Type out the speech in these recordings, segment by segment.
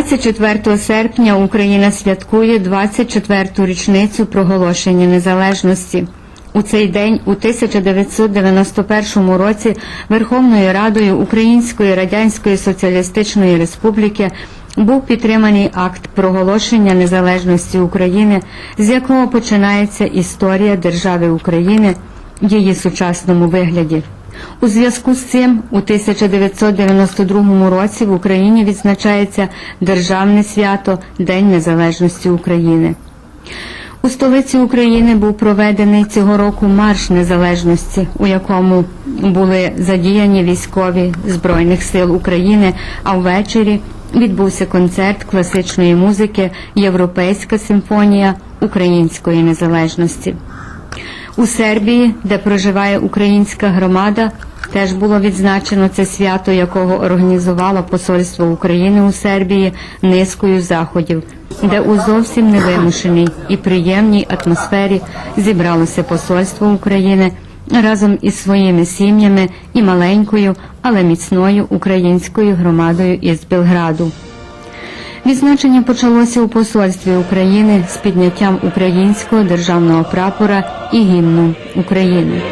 24 серпня Україна святкує 24-ту річницю проголошення незалежності. У цей день, у 1991 році, Верховною Радою Української Радянської Соціалістичної Республіки був підтриманий акт проголошення незалежності України, з якого починається історія держави України в її сучасному вигляді. У зв'язку з цим у 1992 році в Україні відзначається Державне свято День Незалежності України. У столиці України був проведений цього року марш незалежності, у якому були задіяні військові Збройних сил України, а ввечері відбувся концерт класичної музики Європейська симфонія української незалежності. У Сербії, де проживає українська громада, теж було відзначено це свято, якого організувало Посольство України у Сербії низкою заходів, де у зовсім невимушеній і приємній атмосфері зібралося Посольство України разом із своїми сім'ями і маленькою, але міцною українською громадою із Белграду. Відзначення почалося у посольстві України з підняттям українського державного прапора і гімну України.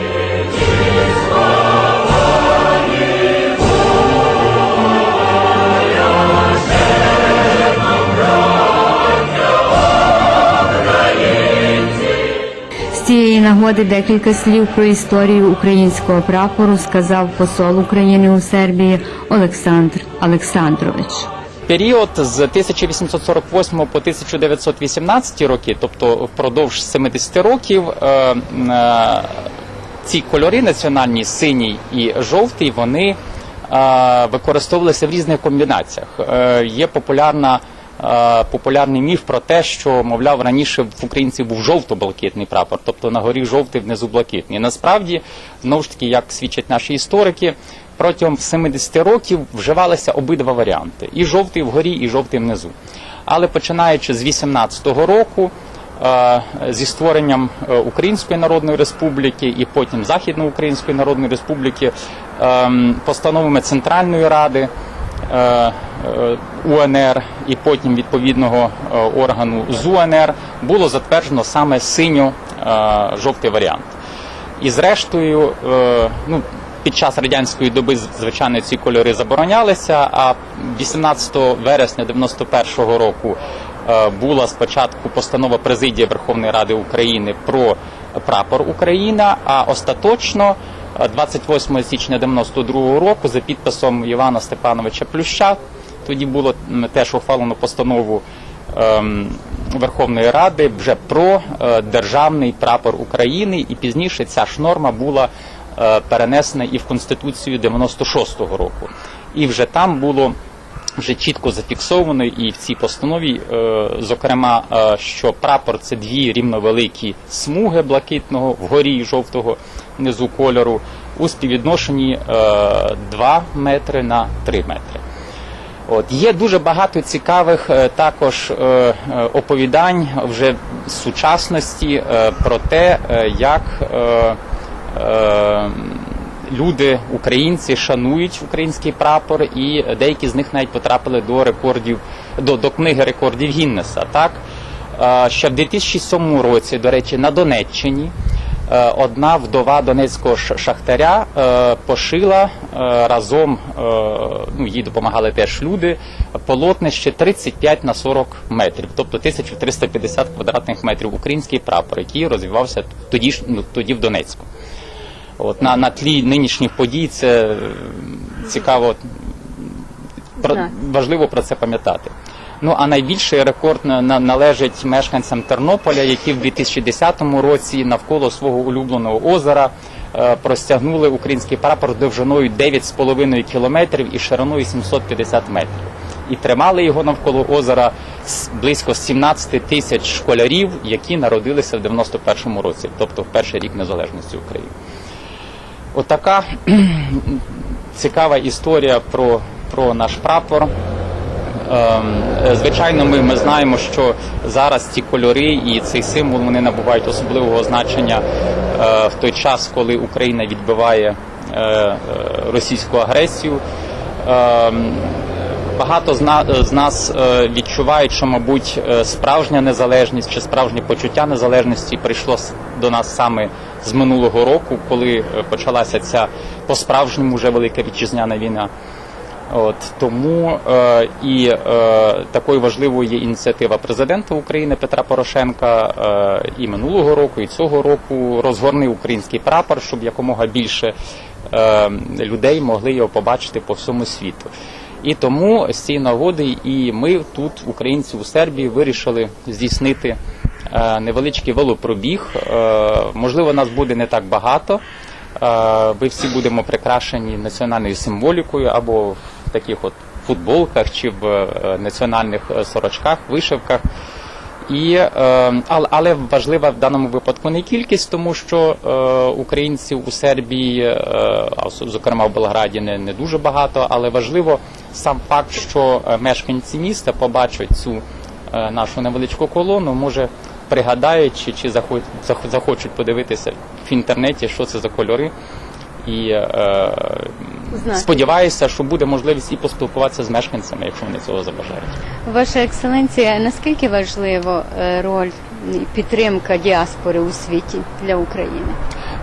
Цієї нагоди декілька слів про історію українського прапору сказав посол України у Сербії Олександр Олександрович. Період з 1848 по 1918 роки, тобто впродовж 70 років, е, е, ці кольори національні, синій і жовтий, вони е, використовувалися в різних комбінаціях. Є популярна. Популярний міф про те, що мовляв раніше в українців був жовто-блакитний прапор, тобто на горі жовтий, внизу блакитний. Насправді, знову ж таки, як свідчать наші історики, протягом 70 років вживалися обидва варіанти: і жовтий вгорі, і жовтий внизу. Але починаючи з 18-го року, е, зі створенням е, Української Народної Республіки і потім Західноукраїнської Народної Республіки, ем, постановами Центральної Ради. е, УНР і потім відповідного органу з УНР було затверджено саме синьо-жовтий варіант. І зрештою, ну, під час радянської доби, звичайно, ці кольори заборонялися, а 18 вересня 91 року е, була спочатку постанова президії Верховної Ради України про прапор Україна, а остаточно е, 28 січня 92 року за підписом Івана Степановича Плюща тоді було теж ухвалено постанову ем, Верховної Ради вже про е, державний прапор України, і пізніше ця ж норма була е, перенесена і в Конституцію 96-го року. І вже там було вже чітко зафіксовано і в цій постанові, е, зокрема, е, що прапор це дві рівновеликі смуги блакитного вгорі жовтого внизу кольору у співвідношенні е, 2 метри на 3 метри. От є дуже багато цікавих також оповідань вже з сучасності про те, як люди, українці, шанують український прапор, і деякі з них навіть потрапили до рекордів до, до книги рекордів Гіннеса. Так Е, ще в 2007 році, до речі, на Донеччині. Е, Одна вдова донецького шахтаря е, пошила е, разом, е, ну їй допомагали теж люди, полотнище 35 на 40 метрів, тобто 1350 квадратних метрів український прапор, який розвивався тоді ж ну, тоді в Донецьку. От на, на тлі нинішніх подій це е, цікаво про, важливо про це пам'ятати. Ну а найбільший рекорд на, на- належить мешканцям Тернополя, які в 2010 році навколо свого улюбленого озера е, простягнули український прапор довжиною 9,5 кілометрів і шириною 750 метрів. І тримали його навколо озера близько 17 тисяч школярів, які народилися в 91-му році, тобто в перший рік незалежності України. Отака цікава історія про, про наш прапор. Ем, е, Звичайно, ми, ми знаємо, що зараз ці кольори і цей символ вони набувають особливого значення е, в той час, коли Україна відбиває е, російську агресію. Ем, багато з, нас відчувають, що, мабуть, справжня незалежність чи справжнє почуття незалежності прийшло до нас саме з минулого року, коли е, почалася ця по-справжньому вже велика вітчизняна війна. От тому е, і е, такою важливою є ініціатива президента України Петра Порошенка е, і минулого року, і цього року розгорни український прапор, щоб якомога більше е, людей могли його побачити по всьому світу. І тому з цієї нагоди і ми тут, українці у Сербії, вирішили здійснити невеличкий велопробіг. Е, можливо, нас буде не так багато. Е, Ви всі будемо прикрашені національною символікою або в таких от футболках чи в е, національних е, сорочках, вишивках. І, е, але, важлива в даному випадку не кількість, тому що е, українців у Сербії, е, зокрема в Белграді, не, не дуже багато, але важливо сам факт, що е, мешканці міста побачать цю е, нашу невеличку колону, може пригадають чи, чи захо- захочуть подивитися в інтернеті, що це за кольори. І е, сподіваюся, що буде можливість і поспілкуватися з мешканцями, якщо вони цього забажають. Ваша екселенція, наскільки важлива е, роль і підтримка діаспори у світі для України?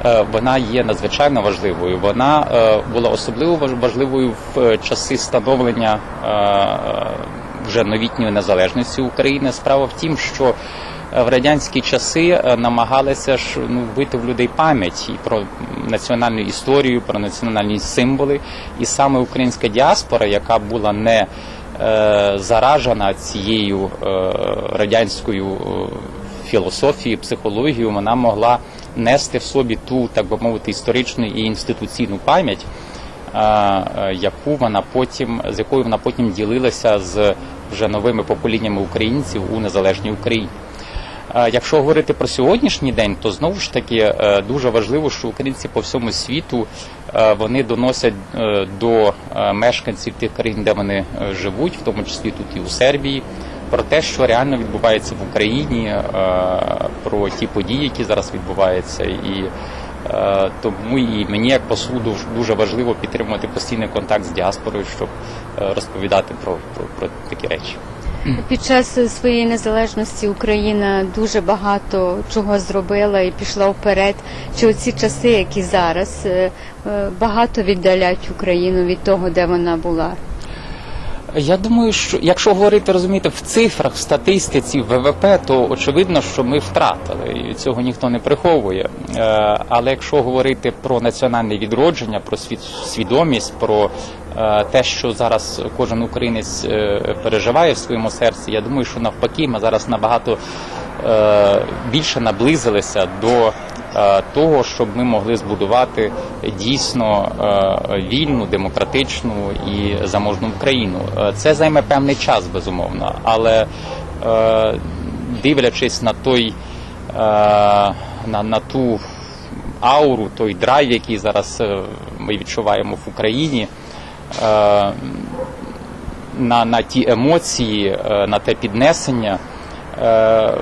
Е, вона є надзвичайно важливою. Вона е, була особливо важ- важливою в е, часи становлення е, вже новітньої незалежності України. Справа в тім, що в радянські часи е, намагалися ж ну вбити в людей пам'ять і про національну історію, про національні символи. І саме українська діаспора, яка була не е, заражена цією е, радянською е, філософією, психологією, вона могла нести в собі ту, так би мовити, історичну і інституційну пам'ять, е, е, яку вона потім, з якою вона потім ділилася з вже новими поколіннями українців у незалежній Україні. Е, Якщо говорити про сьогоднішній день, то знову ж таки е, дуже важливо, що українці по всьому світу е, вони доносять до мешканців тих країн, де вони живуть, в тому числі тут і у Сербії, про те, що реально відбувається в Україні, про ті події, які зараз відбуваються, і тому і мені як послу дуже важливо підтримувати постійний контакт з діаспорою, щоб розповідати про, про, про такі речі. Під час своєї незалежності Україна дуже багато чого зробила і пішла вперед. Чи оці часи, які зараз, е, е, багато віддалять Україну від того, де вона була? Я думаю, що якщо говорити, розумієте, в цифрах, в статистиці, в ВВП, то очевидно, що ми втратили, і цього ніхто не приховує. Е, Але якщо говорити про національне відродження, про свідомість, про е, те, що зараз кожен українець е, переживає в своєму серці, я думаю, що навпаки, ми зараз набагато більше наблизилися до того, щоб ми могли збудувати дійсно е, вільну, демократичну і заможну Україну. Е, Це займе певний час, безумовно, але е, дивлячись на той е, на, на ту ауру, той драйв, який зараз е, ми відчуваємо в Україні. е, На, на ті емоції, е, на те піднесення е,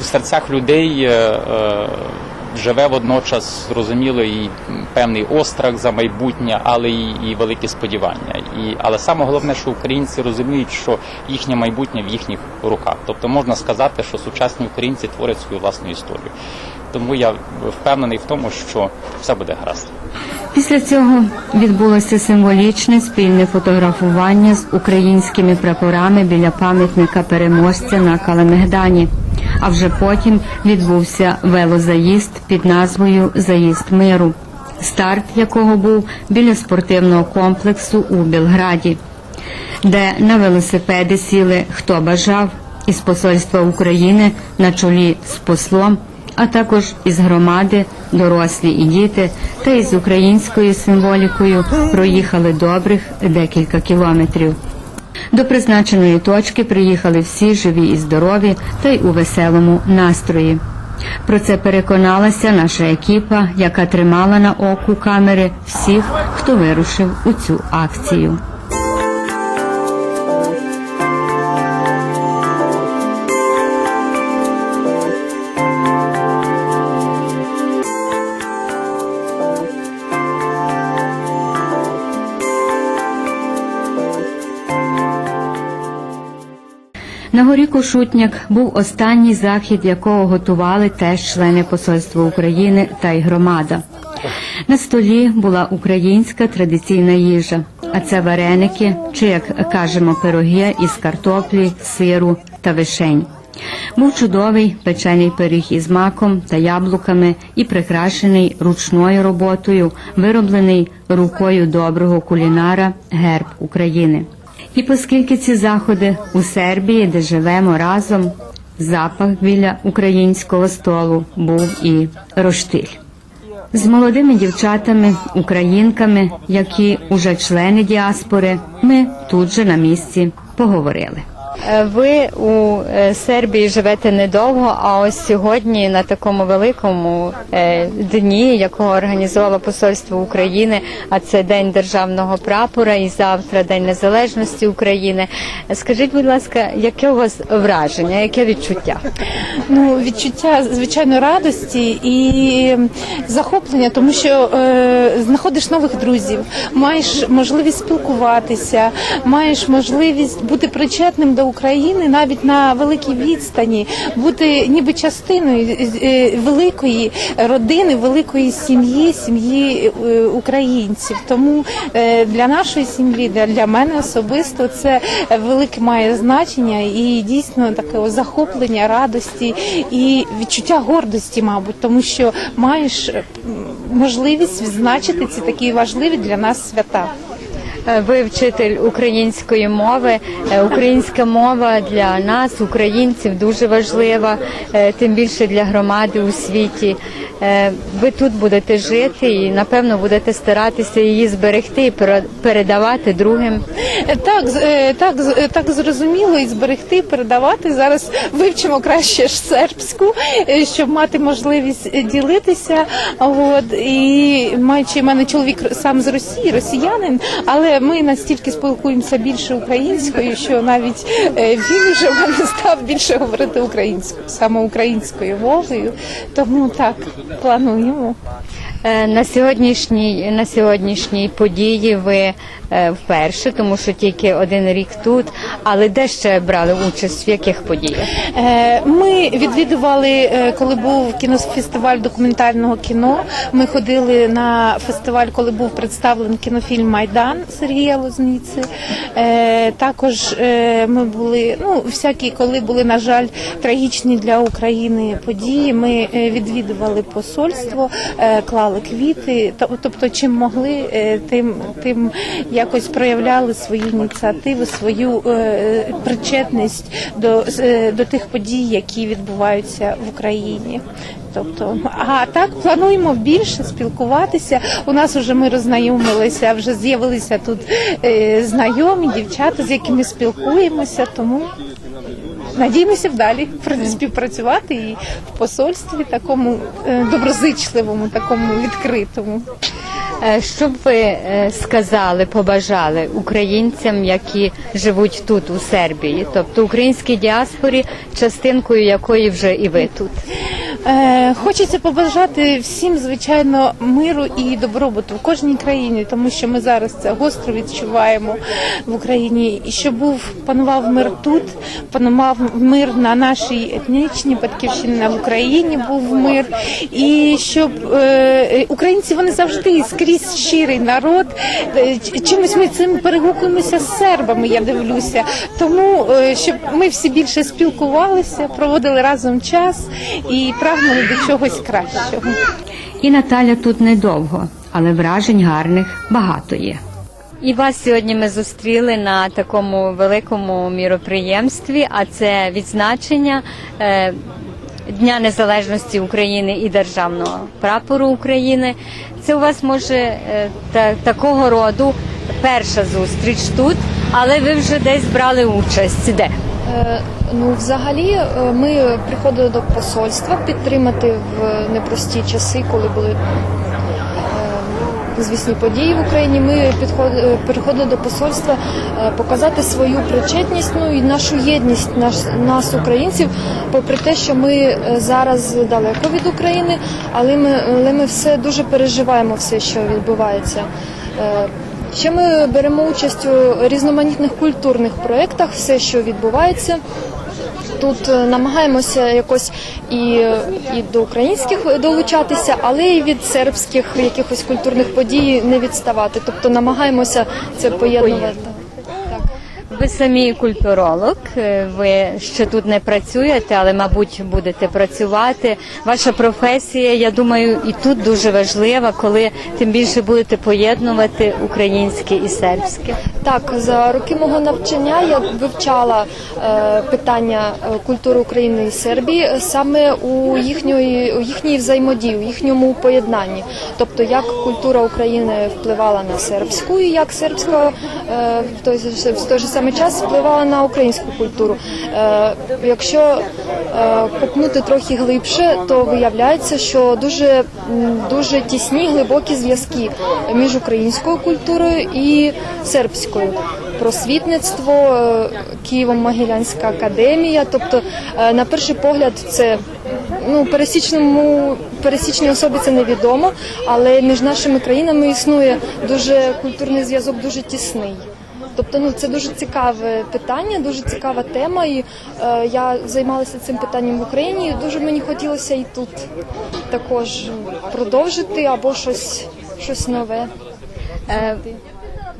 в серцях людей е, е, живе водночас зрозуміло і певний острах за майбутнє, але і, і великі сподівання. І, але саме головне, що українці розуміють, що їхнє майбутнє в їхніх руках. Тобто можна сказати, що сучасні українці творять свою власну історію. Тому я впевнений в тому, що все буде гаразд. Після цього відбулося символічне спільне фотографування з українськими прапорами біля пам'ятника переможця на Калемегдані. А вже потім відбувся велозаїзд під назвою Заїзд миру, старт якого був біля спортивного комплексу у Білграді, де на велосипеди сіли хто бажав із посольства України на чолі з послом а також із громади, дорослі і діти, та із українською символікою проїхали добрих декілька кілометрів. До призначеної точки приїхали всі живі і здорові, та й у веселому настрої. Про це переконалася наша екіпа, яка тримала на оку камери всіх, хто вирушив у цю акцію. Горі Кошутняк був останній захід, якого готували теж члени Посольства України та й громада. На столі була українська традиційна їжа, а це вареники, чи як кажемо, пироги із картоплі, сиру та вишень. Був чудовий печений пиріг із маком та яблуками і прикрашений ручною роботою, вироблений рукою доброго кулінара герб України. І оскільки ці заходи у Сербії, де живемо разом, запах біля українського столу був і роштиль. З молодими дівчатами, українками, які уже члени діаспори, ми тут же на місці поговорили. Е, Ви у е, Сербії живете недовго, а ось сьогодні на такому великому е, дні, якого організувало Посольство України, а це День державного прапора і завтра День Незалежності України. Скажіть, будь ласка, яке у вас враження, яке відчуття? Ну, відчуття звичайно радості і захоплення, тому що е, знаходиш нових друзів, маєш можливість спілкуватися, маєш можливість бути причетним до України навіть на великій відстані, бути ніби частиною е, великої родини, великої сім'ї, сім'ї е, українців. Тому е, для нашої сім'ї, для, мене особисто, це велике має значення і дійсно таке захоплення, радості і відчуття гордості, мабуть, тому що маєш можливість відзначити ці такі важливі для нас свята. Е, Ви вчитель української мови. Е, Українська мова для нас, українців, дуже важлива, е, тим більше для громади у світі. Ви тут будете жити і напевно будете старатися її зберегти і пере- передавати другим. Так, так, так зрозуміло і зберегти, передавати. Зараз вивчимо краще ж сербську, щоб мати можливість ділитися. От і маючи мене чоловік сам з Росії, росіянин, але ми настільки спілкуємося більше українською, що навіть е, він вже мене став більше говорити українською, саме українською мовою. Тому так плануємо. Е, На сьогоднішній на сьогоднішній події ви е, вперше, тому що тільки один рік тут. Але де ще брали участь? В яких подіях? Е, Ми відвідували, коли був кінофестиваль документального кіно. Ми ходили на фестиваль, коли був представлений кінофільм Майдан Сергія Лозніци. Е, Також ми були, ну всякі, коли були, на жаль, трагічні для України події. Ми відвідували посольство, е, клали квіти. Тоб- Тобто, чим могли, е, тим тим якось проявляли свою е, причетність до, е, до тих подій, які відбуваються в Україні. Тобто, а так плануємо більше спілкуватися. У нас вже ми роззнайомилися, вже з'явилися тут знайомі дівчата, з якими спілкуємося. Тому надіємося вдалі співпрацювати і в посольстві такому е, доброзичливому, такому відкритому. Е, Що б ви е, сказали, побажали українцям, які живуть тут у Сербії, тобто українській діаспорі, частинкою якої вже і ви тут? Е, Хочеться побажати всім, звичайно, миру і добробуту в кожній країні, тому що ми зараз це гостро відчуваємо в Україні. І щоб був панував мир тут, панував мир на нашій етнічній батьківщині в Україні. Був мир, і щоб е, українці вони завжди скрізь щирий народ. Е, Чимось ми цим перегукуємося з сербами. Я дивлюся. Тому е, щоб ми всі більше спілкувалися, проводили разом час і прагнули до чогось кращого. І Наталя тут недовго, але вражень гарних багато є. І вас сьогодні ми зустріли на такому великому міроприємстві, а це відзначення е, Дня Незалежності України і Державного прапору України. Це у вас може е, та, такого роду перша зустріч тут, але ви вже десь брали участь. Де? Е, Ну, взагалі, е, ми приходили до посольства підтримати в непрості часи, коли були е, звісні події в Україні. Ми приходили до посольства показати свою причетність, ну і нашу єдність наш, нас, українців, попри те, що ми зараз далеко від України, але ми, але ми все дуже переживаємо все, що відбувається. Ще ми беремо участь у різноманітних культурних проєктах, все, що відбувається. тут е, намагаємося якось і, і до українських долучатися, але і від сербських якихось культурних подій не відставати. Тобто намагаємося це поєднувати. Ви самі культуролог, е, ви ще тут не працюєте, але, мабуть, будете працювати. Ваша професія, я думаю, і тут дуже важлива, коли тим більше будете поєднувати українське і сербське. Так, за роки мого навчання я вивчала е, питання е, культури України і Сербії саме у їхньої у їхній взаємодії, у їхньому поєднанні. Тобто, як культура України впливала на сербську, і як сербська е, в той в той же самий час впливала на українську культуру. Е, якщо е, копнути трохи глибше, то виявляється, що дуже дуже тісні глибокі зв'язки між українською культурою і сербською. Просвітництво, е, Києво-Могилянська академія. Тобто, е, на перший погляд, це ну пересічному пересічній особі це невідомо, але між нашими країнами існує дуже культурний зв'язок, дуже тісний. Тобто, ну це дуже цікаве питання, дуже цікава тема. І е, я займалася цим питанням в Україні. і Дуже мені хотілося і тут також продовжити або щось, щось нове. Е,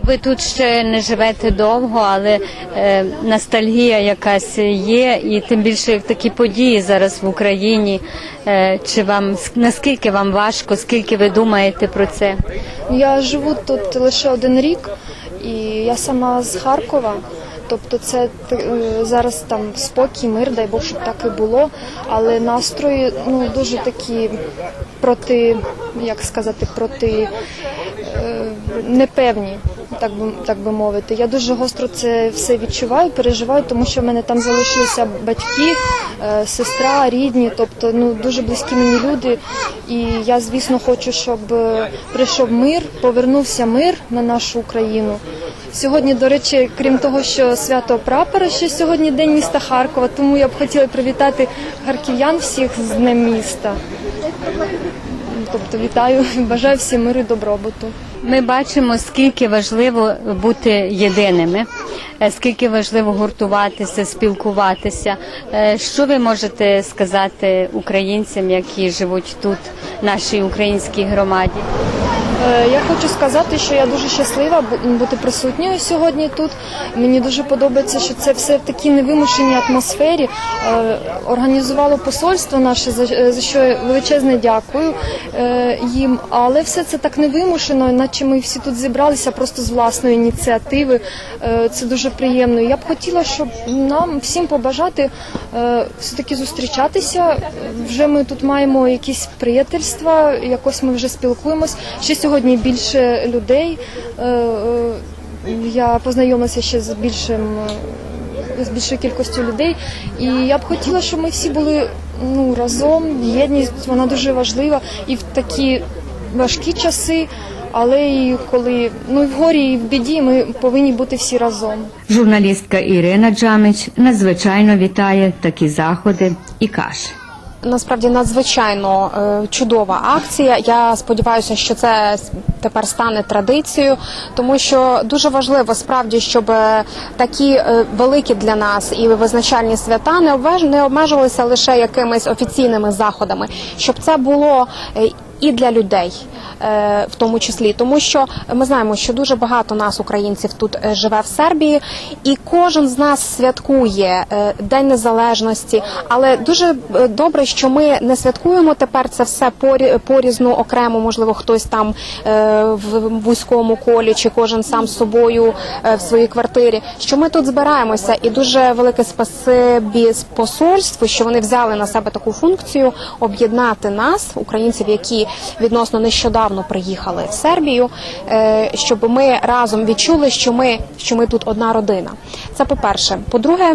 Ви тут ще не живете довго, але е, ностальгія якась є, і тим більше такі події зараз в Україні. Е, чи вам наскільки вам важко, скільки ви думаєте про це? Я живу тут лише один рік, і я сама з Харкова. Тобто це е, зараз там спокій, мир, дай Бог, щоб так і було. Але настрої ну дуже такі проти, як сказати, проти е, непевні, так би так би мовити. Я дуже гостро це все відчуваю, переживаю, тому що в мене там залишилися батьки, е, сестра, рідні, тобто ну дуже близькі мені люди. І я, звісно, хочу, щоб е, прийшов мир, повернувся мир на нашу Україну. Сьогодні, до речі, крім того, що свято прапора, що сьогодні день міста Харкова, тому я б хотіла привітати харків'ян всіх з Днем міста. Тобто вітаю, бажаю всім миру і добробуту. Ми бачимо, скільки важливо бути єдиними, е, скільки важливо гуртуватися, спілкуватися. Е, Що ви можете сказати українцям, які живуть тут, нашій українській громаді? Е, Я хочу сказати, що я дуже щаслива бути присутньою сьогодні тут. Мені дуже подобається, що це все в такій невимушеній атмосфері. Е, Організувало посольство наше, за е, що я величезне дякую їм. Але все це так невимушено, наче ми всі тут зібралися просто з власної ініціативи. Це дуже приємно. Я б хотіла, щоб нам всім побажати все-таки зустрічатися. Вже ми тут маємо якісь приятельства, якось ми вже спілкуємось. Ще сьогодні більше людей. Е, е, Я познайомилася ще з більшим. е, З більшою кількістю людей, і я б хотіла, щоб ми всі були ну разом. Єдність вона дуже важлива і в такі важкі часи, але і коли ну в горі, і в біді ми повинні бути всі разом. Журналістка Ірина Джамич надзвичайно вітає такі заходи і каже. Насправді надзвичайно е, чудова акція. Я сподіваюся, що це тепер стане традицією, тому що дуже важливо справді, щоб е, такі е, великі для нас і визначальні свята не обмеж- не обмежувалися лише якимись офіційними заходами, щоб це було і для людей. е, В тому числі, тому що ми знаємо, що дуже багато нас, українців, тут е, живе в Сербії, і кожен з нас святкує е, День Незалежності. Але дуже добре, що ми не святкуємо тепер це все порі- порізну окремо. Можливо, хтось там в вузькому колі, чи кожен сам з собою в своїй квартирі. Що ми тут збираємося, і дуже велике спасибі посольству, що вони взяли на себе таку функцію об'єднати нас, українців, які відносно нещодавно приїхали в Сербію, е, щоб ми разом відчули, що ми, що ми тут одна родина. Це по-перше. По-друге,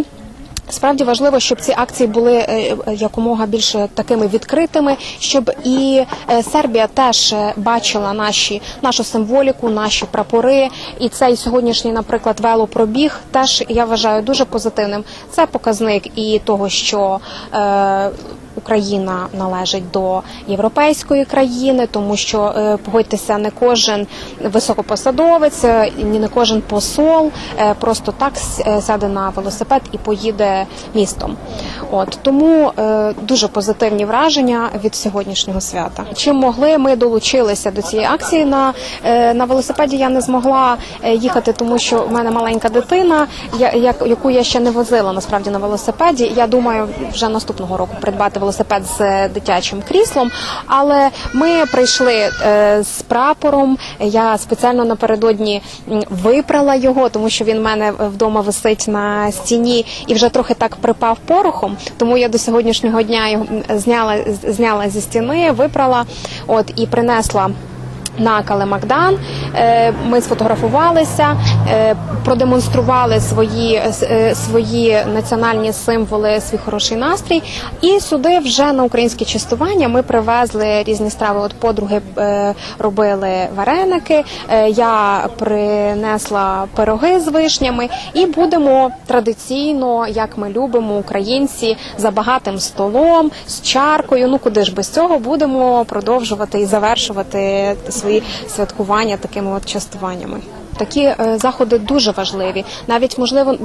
Справді важливо, щоб ці акції були е, е, якомога більше такими відкритими, щоб і Сербія теж бачила наші нашу символіку, наші прапори. І цей сьогоднішній, наприклад, велопробіг теж я вважаю дуже позитивним. Це показник і того, що е, Україна належить до європейської країни, тому що е, погодьтеся, не кожен високопосадовець, е, ні не кожен посол е, просто так сяде на велосипед і поїде містом. От тому дуже позитивні враження від сьогоднішнього свята. Чим могли, ми долучилися до цієї акції. На, на велосипеді я не змогла їхати, тому що в мене маленька дитина, яку я ще не возила насправді на велосипеді. Я думаю, вже наступного року придбати велосипед з дитячим кріслом. Але ми прийшли е, з прапором. Я спеціально напередодні випрала його, тому що він в мене вдома висить на стіні і вже трохи так припав порохом. Тому я до сьогоднішнього дня його зняла зняла зі стіни, випрала, от і принесла. На Калемакдан Е, ми сфотографувалися, е, продемонстрували свої, е, свої національні символи, свій хороший настрій. І сюди вже на українське частування ми привезли різні страви. От подруги робили вареники. Я принесла пироги з вишнями, і будемо традиційно, як ми любимо, українці, за багатим столом з чаркою. Ну куди ж без цього будемо продовжувати і завершувати свої святкування такими от частуваннями. Такі е, заходи дуже важливі, навіть можливо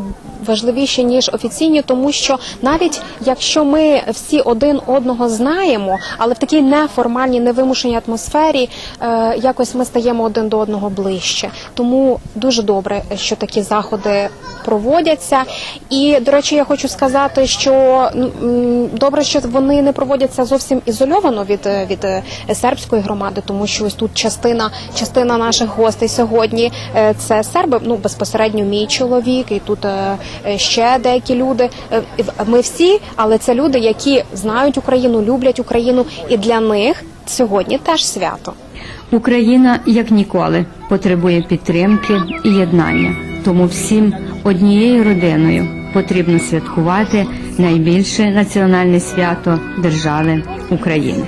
важливіші ніж офіційні, тому що навіть якщо ми всі один одного знаємо, але в такій неформальній, невимушеній атмосфері, е, якось ми стаємо один до одного ближче. Тому дуже добре, що такі заходи проводяться. І до речі, я хочу сказати, що ну, добре, що вони не проводяться зовсім ізольовано від, е, від сербської громади, тому що ось тут частина частина наших гостей сьогодні це серби. Ну безпосередньо мій чоловік, і тут е, е, ще деякі люди. Е, Ми всі, але це люди, які знають Україну, люблять Україну, і для них сьогодні теж свято. Україна, як ніколи, потребує підтримки і єднання. Тому всім однією родиною потрібно святкувати найбільше національне свято держави України.